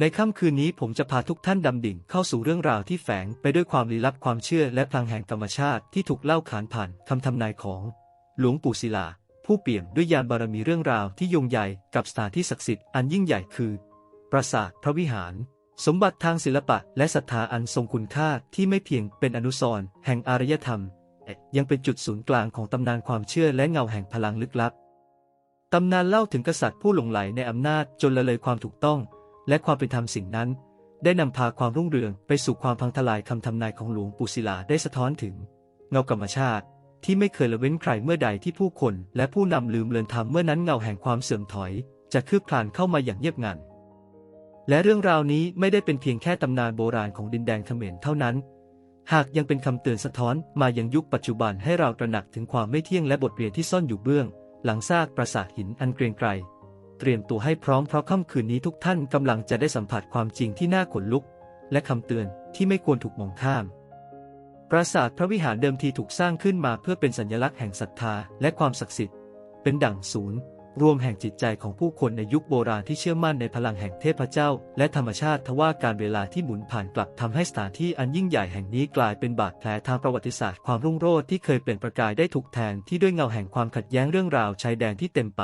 ในค่ำคืนนี้ผมจะพาทุกท่านดำดิ่งเข้าสู่เรื่องราวที่แฝงไปด้วยความลี้ลับความเชื่อและพลังแห่งธรรมชาติที่ถูกเล่าขานผ่านคำทำนายของ หลวงปู่ศิลา ผู้เปี่ยมด้วยยานบารมีเรื่องราวที่โยงใหญ่กับสถานที่ศักดิ์สิทธิ์อันยิ่งใหญ่คือ ปราสาทพระวิหาร สมบัติทางศิลปะและศรัทธาอันทรงคุณค่าที่ไม่เพียงเป็นอนุสรณ์แห่งอารยธรรม ยังเป็นจุดศูนย์กลางของตำนานความเชื่อและเงาแห่งพลังลึกลับตำนานเล่าถึงกษัตริย์ผู้หลงไหลในอำนาจจนละเลยความถูกต้อง และความเป็นธรรมสิ่งนั้น ได้นำพาความรุ่งเรืองไปสู่ความพังทลายคำทำนายของหลวงปู่ศิลาได้สะท้อนถึง เงากรรมชาติที่ไม่เคยละเว้นใครเมื่อใดที่ผู้คน และผู้นำลืมเลือนธรรมเมื่อนั้นเงาแห่งความเสื่อมถอย จะคืบคลานเข้ามาอย่างเงียบงัน และเรื่องราวนี้ไม่ได้เป็นเพียงแค่ตำนานโบราณของดินแดนเขมรเท่านั้น หากยังเป็นคำเตือนสะท้อนมายังยุคปัจจุบันให้เราตระหนักถึงความไม่เที่ยงและบทเรียนที่ซ่อนอยู่เบื้อง หลังซากปราสาทหินอันเกรียงไกร เตรียมตัวให้พร้อมเพราะค่ำคืนนี้ทุกท่านกำลังจะได้สัมผัสความจริงที่น่าขนลุก และคำเตือนที่ไม่ควรถูกมองข้าม ปราสาทพระวิหารเดิมทีถูกสร้างขึ้นมาเพื่อเป็นสัญลักษณ์แห่งศรัทธาและความศักดิ์สิทธิ์ เป็นดั่งศูนย์ รวมแห่งจิตใจของผู้คนในยุคโบราณที่เชื่อมั่นในพลังแห่งเทพเจ้า และธรรมชาติทว่าการเวลาที่หมุนผ่านกลับทำให้สถานที่อันยิ่งใหญ่แห่งนี้กลายเป็นบาดแผลทางประวัติศาสตร์ความรุ่งโรจน์ที่เคยเปล่งประกายได้ถูกแทนที่ด้วยเงาแห่งความขัดแย้งเรื่องราวชายแดนที่เต็มไป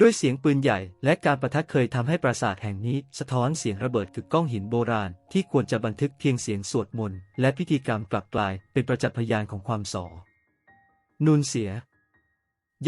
ด้วยเสียงปืนใหญ่และการประทัดเคยทำให้ปราสาทแห่งนี้สะท้อนเสียงระเบิดกึกก้องหินโบราณ ที่ควรจะบันทึกเพียงเสียงสวดมนต์และพิธีกรรมกลับกลายเป็นประจักษ์พยานของความสอนูนเสีย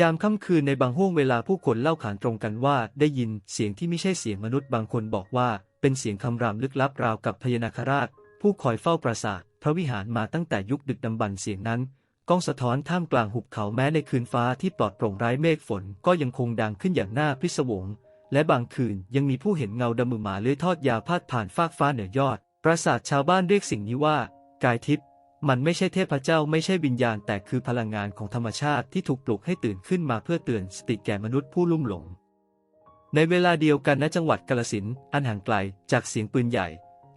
ยามค่ำคืนในบางห่วงเวลาผู้คนเล่าขานตรงกันว่า ได้ยินเสียงที่ไม่ใช่เสียงมนุษย์บางคนบอกว่า เป็นเสียงคำรามลึกลับราวกับพญานาคราช ผู้คอยเฝ้าปราสาทพระวิหารมาตั้งแต่ยุคดึกดำบรรเสียงนั้น ก้องสะท้อนท่ามกลางหุบเขาแม้ในคืนฟ้าที่ปลอดโปร่งไร้เมฆฝนก็ยังคงดังขึ้นอย่างน่าพิศวง และบางคืนยังมีผู้เห็นเงาดำมือหมาเลื้อยทอดยาวพาดผ่านฟากฟ้าเหนือยอด ปราสาทชาวบ้านเรียกสิ่งนี้ว่า กายทิพย์มันไม่ใช่เทพเจ้าไม่ใช่วิญญาณ แต่คือพลังงานของธรรมชาติที่ถูกปลุกให้ตื่นขึ้นมาเพื่อเตือนสติแก่มนุษย์ผู้ลุ่มหลง ในเวลาเดียวกันณจังหวัดกาลสินอันห่างไกลจากเสียงปืนใหญ่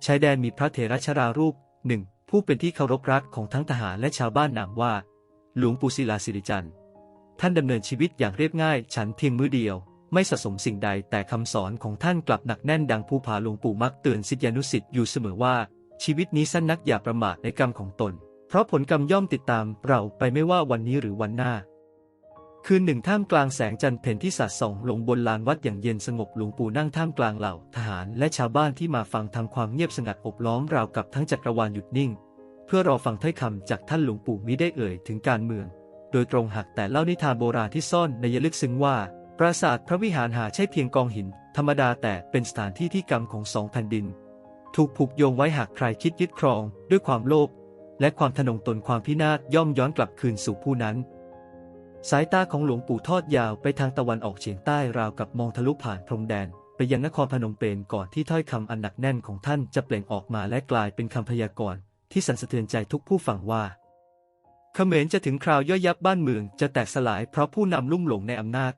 ชายแดนมีพระเถรชรารูปหนึ่ง ผู้เป็นที่เคารพรักของทั้งทหารและชาวบ้านนามว่า หลวงปู่ศิลาสิริจันทร์ท่านดำเนินชีวิตอย่างเรียบง่าย ฉันเพียงมื้อเดียว ไม่สะสมสิ่งใดแต่คำสอนของท่านกลับหนักแน่นดังภูผาหลวงปู่มักเตือนสิทธิอนุสิ์อยู่เสมอว่า ชีวิตนี้สั้นนักอย่าประมาทในกรรมของตน เพราะผลกรรมย่อมติดตามเราไปไม่ว่าวันนี้หรือวันหน้า คืนหนึ่งท่ามกลางแสงจันทร์เพ็ญที่สาดส่องลงบนลานวัดอย่างเย็นสงบหลวงปู่นั่งท่ามกลางเหล่าทหารและชาวบ้านที่มาฟังทำความเงียบสงัดอบล้อมราวกับทั้งจักรวาลหยุดนิ่ง เพื่อรอฟังถ้อยคำจากท่านหลวงปู่มิได้เอ่ยถึงการเมือง โดยตรงหักแต่เล่านิทานโบราณที่ซ่อนในยลึกซึ้งว่า ปราสาทพระวิหารหาใช่เพียงกองหิน ธรรมดาแต่เป็นสถานที่ที่กรรมของสองแผ่นดิน ถูกผูกโยงไว้หากใครคิดยึดครอง ด้วยความโลภและความทะนงตนความพินาศย่อมย้อนกลับคืนสู่ผู้นั้น สายตาของหลวงปู่ทอดยาวไปทางตะวันออกเฉียงใต้ราวกับมองทะลุผ่านพรมแดน ไปยังนครพนมเปญก่อนที่ถ้อยคำอันหนักแน่นของท่านจะเปล่งออกมาและกลายเป็นคำพยากรณ์ที่สั่นสะเทือนใจทุกผู้ฟังว่าเขมรจะถึงคราวย่อยยับบ้านเมืองจะแตกสลายเพราะผู้นำลุ่มหลงในอำนาจ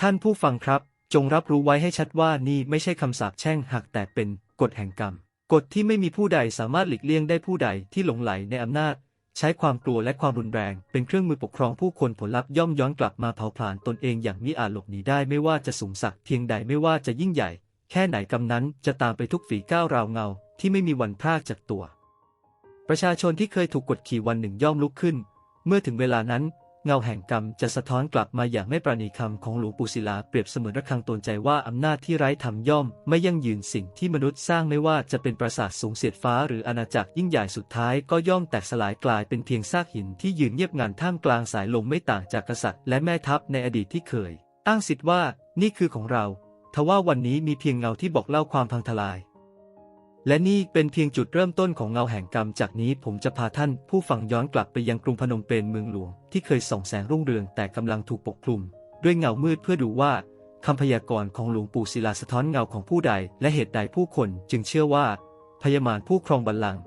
ท่านผู้ฟังครับ จงรับรู้ไว้ให้ชัดว่านี่ไม่ใช่คำสาปแช่งหักแต่เป็นกฎแห่งกรรมกฎที่ไม่มีผู้ใดสามารถหลีกเลี่ยงได้ผู้ใดที่หลงไหลในอำนาจ ใช้ความกลัวและความรุนแรง เป็นเครื่องมือปกครองผู้คนผลลัพธ์ย่อมย้อนกลับมาเผาผลาญตนเองอย่างมิอาจหลบหนีได้ไม่ว่าจะสูงสักเพียงใดไม่ว่าจะยิ่งใหญ่ แค่ไหนกำนั้นจะตามไปทุกฝีก้าวราวเงา ที่ไม่มีวันพลากจากตัว ประชาชนที่เคยถูกกดขี่วันหนึ่งย่อมลุกขึ้น เมื่อถึงเวลานั้น เงาแห่งกรรมจะสะท้อนกลับมาอย่างไม่ปราณีคำของหลวงปู่ศิลาเปรียบเสมือนระฆังตนใจว่าอำนาจที่ไร้ธรรมย่อม ไม่ยั่งยืนสิ่งที่มนุษย์สร้างไม่ว่าจะเป็นปราสาทสูงเสียดฟ้าหรืออาณาจักรยิ่งใหญ่สุดท้ายก็ย่อมแตกสลายกลายเป็นเพียงซากหินที่ยืนเงียบงันท่ามกลางสายลมไม่ต่างจากกษัตริย์และแม่ทัพในอดีตที่เคย อ้างสิทธิ์ว่านี่คือของเราทว่าวันนี้มีเพียงเงาที่บอกเล่าความพังทลาย และนี่เป็นเพียงจุดเริ่มต้นของเงาแห่งกรรม จากนี้ผมจะพาท่านผู้ฟังย้อนกลับไปยังกรุงพนมเปญเมืองหลวง ที่เคยส่องแสงรุ่งเรืองแต่กำลังถูกปกคลุม ด้วยเงามืดเพื่อดูว่าคำพยากรณ์ของหลวงปู่ศิลาสะท้อนเงาของผู้ใด และเหตุใดผู้คนจึงเชื่อว่า พญามารผู้ครองบัลลังก์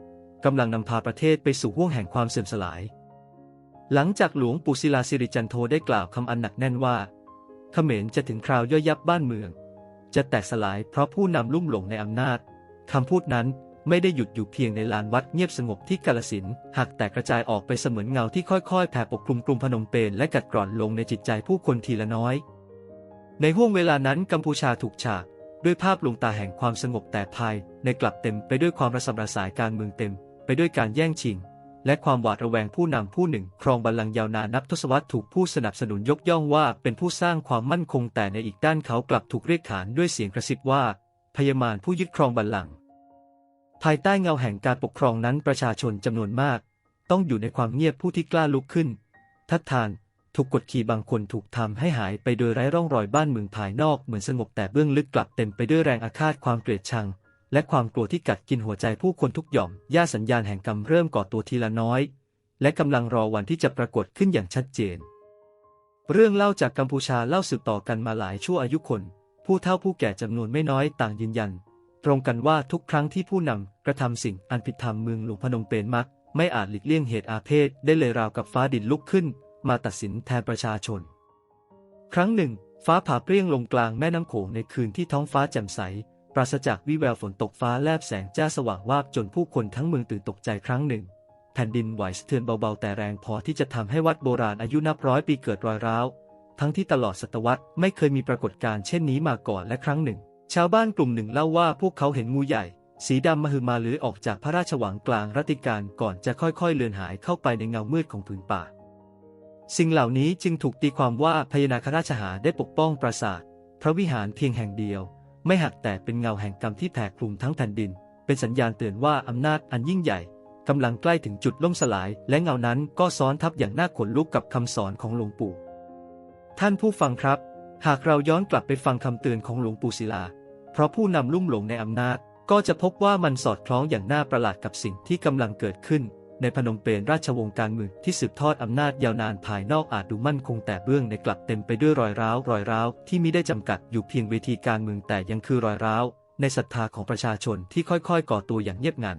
กำลังนำพาประเทศไปสู่ห้วงแห่งความเสื่อมสลาย หลังจากหลวงปู่ศิลาสิริจันโทได้กล่าวคำอันหนักแน่นว่าเขมรจะถึงคราวย่อยยับบ้านเมือง จะแตกสลายเพราะผู้นำลุ่มหลงในอำนาจ คำพูดนั้นไม่ได้หยุดอยู่เพียงในลานวัดเงียบสงบที่กาลสินหากแต่กระจายออกไปเสมือนเงาที่ค่อยๆ แผ่ปกคลุมกรุงพนมเปญและกัดกร่อนลงในจิตใจผู้คนทีละน้อย ในห้วงเวลานั้นกัมพูชาถูกฉาก ด้วยภาพลวงตาแห่งความสงบแต่ภาย ในกลับเต็มไปด้วยความระสำระสายการเมืองเต็ม ไปด้วยการแย่งชิง และความหวาดระแวงผู้นำผู้หนึ่ง ครองบัลลังก์ยาวนานนับทศวรรษถูกผู้สนับสนุนยกย่องว่าเป็นผู้สร้างความมั่นคงแต่ในอีกด้านเขากลับถูกเรียกขานด้วยเสียงกระซิบว่าพยามารผู้ยึดครองบัลลังก์ ภายใต้เงาแห่งการปกครองนั้นประชาชนจำนวนมาก ต้องอยู่ในความเงียบผู้ที่กล้าลุกขึ้น ทัดทานถูกกดขี่บางคนถูกทำให้หายไปโดยไร้ร่องรอยบ้านเมืองภายนอกเหมือนสงบแต่เบื้องลึกกลับเต็มไปด้วยแรงอาฆาตความเกลียดชัง และความกลัวที่กัดกินหัวใจผู้คนทุกหย่อมย่าสัญญาณแห่งกรรมเริ่มก่อตัวทีละน้อย และกำลังรอวันที่จะปรากฏขึ้นอย่างชัดเจน เรื่องเล่าจากกัมพูชาเล่าสืบต่อกันมาหลายชั่วอายุคน ผู้เฒ่าผู้แก่จำนวนไม่น้อยต่างยืนยัน ตรงกันว่าทุกครั้งที่ผู้นำกระทำสิ่งอันผิดธรรมเมืองหลวงพนมเปญมัก ไม่อาจหลีกเลี่ยงเหตุอาเพศได้เลยราวกับฟ้าดินลุกขึ้น มาตัดสินแทนประชาชน ครั้งหนึ่ง ฟ้าผ่าเปรี้ยงลงกลางแม่น้ำโขงในคืนที่ท้องฟ้าแจ่มใส ปราศจากวิแววฝนตกฟ้าแลบแสงจ้าสว่างวาบจนผู้คนทั้งเมืองตื่นตกใจครั้งหนึ่งแผ่นดินไหวสะเทือนเบาๆแต่แรงพอที่จะทำให้วัดโบราณอายุนับร้อยปีเกิดรอยร้าว ทั้งที่ตลอดศตวรรษไม่เคยมีปรากฏการณ์เช่นนี้มาก่อนและครั้งหนึ่ง ชาวบ้านกลุ่มหนึ่งเล่าว่าพวกเขาเห็นงูใหญ่ สีดำมหึมาเลื้อยออกจากพระราชวังกลางรัติการก่อนจะค่อยๆเลือนหายเข้าไปในเงามืดของผืนป่า สิ่งเหล่านี้จึงถูกตีความว่าพญานาคราชหาได้ปกป้องปราสาท พระวิหารเพียงแห่งเดียว ไม่หักแต่เป็นเงาแห่งกรรมที่แผ่คลุมทั้งแผ่นดิน เป็นสัญญาณเตือนว่าอำนาจอันยิ่งใหญ่กำลังใกล้ถึงจุดล่มสลาย และเงานั้นก็ซ้อนทับอย่างน่าขนลุกกับคำสอนของหลวงปู่ ท่านผู้ฟังครับ หากเราย้อนกลับไปฟังคำเตือนของหลวงปู่ศิลา เพราะผู้นำลุ่มหลงในอำนาจ ก็จะพบว่ามันสอดคล้องอย่างน่าประหลาดกับสิ่งที่กำลังเกิดขึ้น ในพนมเปญราชวงศ์การเมืองที่สืบทอดอำนาจยาวนานภายนอกอาจดูมั่นคงแต่เบื้องในกลับเต็มไปด้วยรอยร้าว รอยร้าวที่มิได้จำกัดอยู่เพียงเวทีการเมืองแต่ยังคือรอยร้าว ในศรัทธาของประชาชนที่ค่อยๆ ก่อตัวอย่างเงียบงัน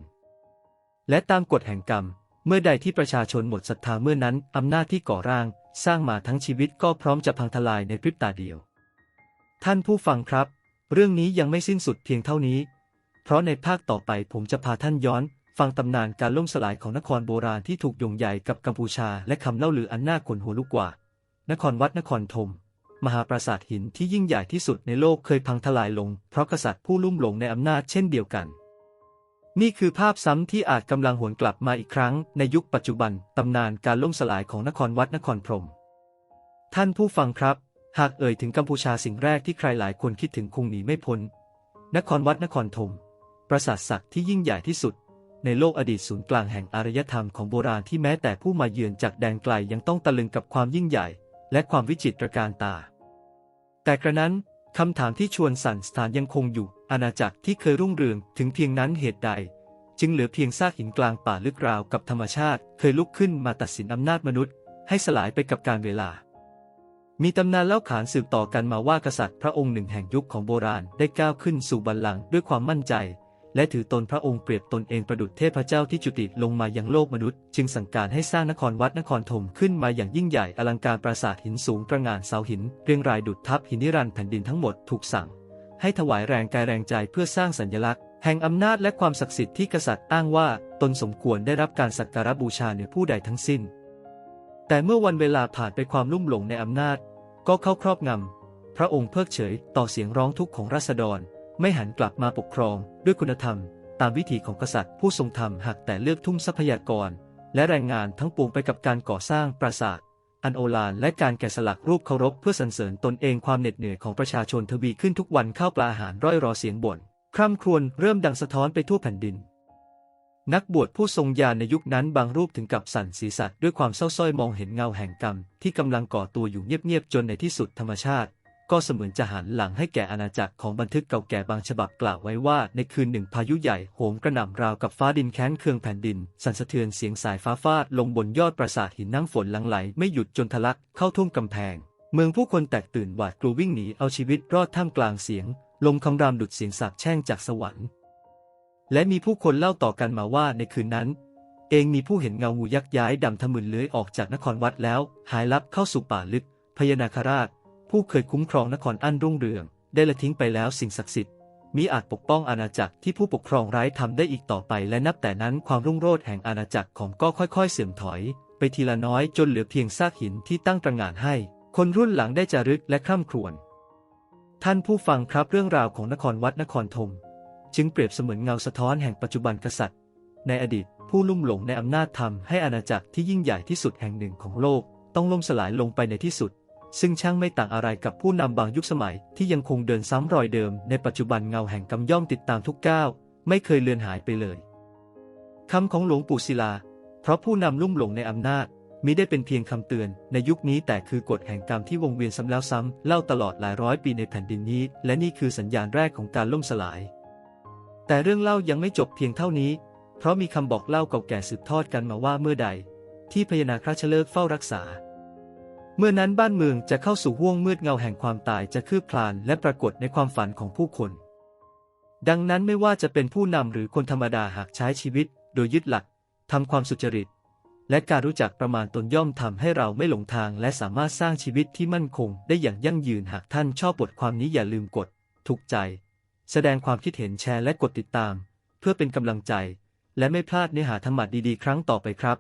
และตามกฎแห่งกรรม เมื่อใดที่ประชาชนหมดศรัทธาเมื่อนั้นอำนาจที่ก่อร่าง สร้างมาทั้งชีวิตก็พร้อมจะพังทลายในพริบตาเดียว ท่านผู้ฟังครับ เรื่องนี้ยังไม่สิ้นสุดเพียงเท่านี้ เพราะในภาคต่อไปผมจะพาท่านย้อน ฟังตำนานการล่มสลายของนครโบราณที่ถูกโยงใหญ่กับกัมพูชา และคำเล่าลืออันน่าขนหัวลุกกว่า นครวัดนครธมมหาปราสาทหินที่ยิ่งใหญ่ที่สุดในโลกเคยพังทลายลง เพราะกษัตริย์ผู้ลุ่มหลงในอำนาจเช่นเดียวกัน นี่คือภาพซ้ำที่อาจกำลังหวนกลับมาอีกครั้ง ในยุคปัจจุบันตำนานการล่มสลายของนครวัดนครพรม ท่านผู้ฟังครับ หากเอ่ยถึงกัมพูชาสิ่งแรกที่ใครหลายคนคิดถึงคงหนีไม่พ้น นครวัดนครธมปราสาทศักดิ์ที่ยิ่งใหญ่ที่สุด ในโลกอดีตศูนย์กลางแห่งอารยธรรมของโบราณที่แม้แต่ผู้มาเยือนจากแดนไกลยังต้องตะลึงกับความยิ่งใหญ่ และความวิจิตรการตา แต่กระนั้นคำถามที่ชวนสั่นสถานยังคงอยู่ อาณาจักรที่เคยรุ่งเรืองถึงเพียงนั้นเหตุใด จึงเหลือเพียงซากหินกลางป่าลึกราวกับธรรมชาติ เคยลุกขึ้นมาตัดสินอำนาจมนุษย์ ให้สลายไปกับการเวลา มีตำนานเล่าขานสืบต่อกันมาว่ากษัตริย์พระองค์หนึ่งแห่งยุคของโบราณได้ก้าวขึ้นสู่บัลลังก์ด้วยความมั่นใจ และถือตนพระองค์เปรียบตนเองประดุจเทพเจ้าที่จุติลงมายังโลกมนุษย์ จึงสั่งการให้สร้างนครวัดนครธมขึ้นมาอย่างยิ่งใหญ่อลังการปราสาทหินสูงตระงานเสาหิน เรียงรายดุจทับหินนิรันดร์แผ่นดินทั้งหมดถูกสั่ง ให้ถวายแรงกายแรงใจเพื่อสร้างสัญลักษณ์ แห่งอำนาจและความศักดิ์สิทธิ์ที่กษัตริย์อ้างว่าตนสมควรได้รับการสักการะบูชาเหนือผู้ใดทั้งสิ้น แต่เมื่อวันเวลาผ่านไปความลุ่มหลงในอำนาจ ก็เข้าครอบงำ พระองค์เพิกเฉยต่อเสียงร้องทุกข์ของราษฎร ไม่หันกลับมาปกครองด้วยคุณธรรม ตามวิถีของกษัตริย์ผู้ทรงธรรมหากแต่เลือกทุ่มทรัพยากร และแรงงานทั้งปวงไปกับการก่อสร้างปราสาท อันโอฬารและการแกะสลักรูปเคารพเพื่อสรรเสริญตนเองความเหน็ดเหนื่อยของประชาชนทวีขึ้นทุกวันข้าวปลาอาหารร่อยรอเสียงบ่นคร่ำครวญเริ่มดังสะท้อนไปทั่วแผ่นดิน นักบวชผู้ทรงญาณในยุคนั้นบางรูปถึงกับสั่นศีรษะด้วยความเศร้าส้อยมองเห็นเงาแห่งกรรม ที่กำลังก่อตัวอยู่เงียบๆจนในที่สุดธรรมชาติ ก็เสมือนจะหันหลังให้แก่อาณาจักรของบันทึกเก่าแก่บางฉบับกล่าวไว้ว่า ในคืนหนึ่งพายุใหญ่โหมกระหน่ำราวกับฟ้าดินแค้นเคืองแผ่นดิน สั่นสะเทือนเสียงสายฟ้าฟาดลงบนยอดปราสาทหินน้ำฝนหลังไหลไม่หยุดจนทะลักเข้าท่วมกำแพง เมืองผู้คนแตกตื่นหวาดกลัววิ่งหนีเอาชีวิตรอดท่ามกลางเสียง ลมคำรามดุดเสียงสาปแช่งจากสวรรค์ และมีผู้คนเล่าต่อกันมาว่าในคืนนั้น เองมีผู้เห็นเงางูยักษ์ย้ายดำทะมึนเลื้อยออกจากนครวัดแล้ว หายลับเข้าสู่ป่าลึก พญานาคราช ผู้เคยคุ้มครองนครอันรุ่งเรือง ได้ละทิ้งไปแล้วสิ่งศักดิ์สิทธิ์มิอาจปกป้องอาณาจักรที่ผู้ปกครองร้ายทำได้อีกต่อไปและนับแต่นั้นความรุ่งโรจน์แห่งอาณาจักรของก็ค่อยๆ เสื่อมถอย ไปทีละน้อยจนเหลือเพียงซากหินที่ตั้งตระหง่านให้ คนรุ่นหลังได้จารึกและคร่ำครวญท่านผู้ฟังครับเรื่องราวของนครวัดนครธม จึงเปรียบเสมือนเงาสะท้อนแห่งปัจจุบันกษัตริย์ ในอดีตผู้ลุ่มหลงในอำนาจทำให้อาณาจักรที่ยิ่งใหญ่ที่สุดแห่งหนึ่งของโลก ต้องล่มสลายลงไปในที่สุด ซึ่งช่างไม่ต่างอะไรกับผู้นำบางยุคสมัยที่ยังคงเดินซ้ำรอยเดิมในปัจจุบันเงาแห่งกำย่อมติดตามทุกก้าวไม่เคยเลือนหายไปเลยคำของหลวงปู่ศิลา เพราะผู้นำลุ่มหลงในอำนาจมิได้เป็นเพียงคำเตือนในยุคนี้แต่คือกฎแห่งกรรมที่วงเวียนซ้ำแล้วซ้ำเล่าตลอดหลายร้อยปีในแผ่นดินนี้ และนี่คือสัญญาณแรกของการล่มสลาย แต่เรื่องเล่ายังไม่จบเพียงเท่านี้ เพราะมีคำบอกเล่าเก่าแก่สืบทอดกันมาว่าเมื่อใด ที่พญานาคราชเลิกเฝ้ารักษา เมื่อนั้นบ้านเมืองจะเข้าสู่ห้วงมืดเงาแห่งความตายจะคืบคลานและปรากฏในความฝันของผู้คน ดังนั้นไม่ว่าจะเป็นผู้นำหรือคนธรรมดาหากใช้ชีวิต โดยยึดหลักทำความสุจริต และการรู้จักประมาณตนย่อมทำให้เราไม่หลงทาง และสามารถสร้างชีวิตที่มั่นคง ได้อย่างยั่งยืนหากท่านชอบบทความนี้อย่าลืมกด ถูกใจ แสดงความคิดเห็นแชร์และกดติดตาม เพื่อเป็นกำลังใจ และไม่พลาดเนื้อหาธรรมะดีๆ ครั้งต่อไปครับ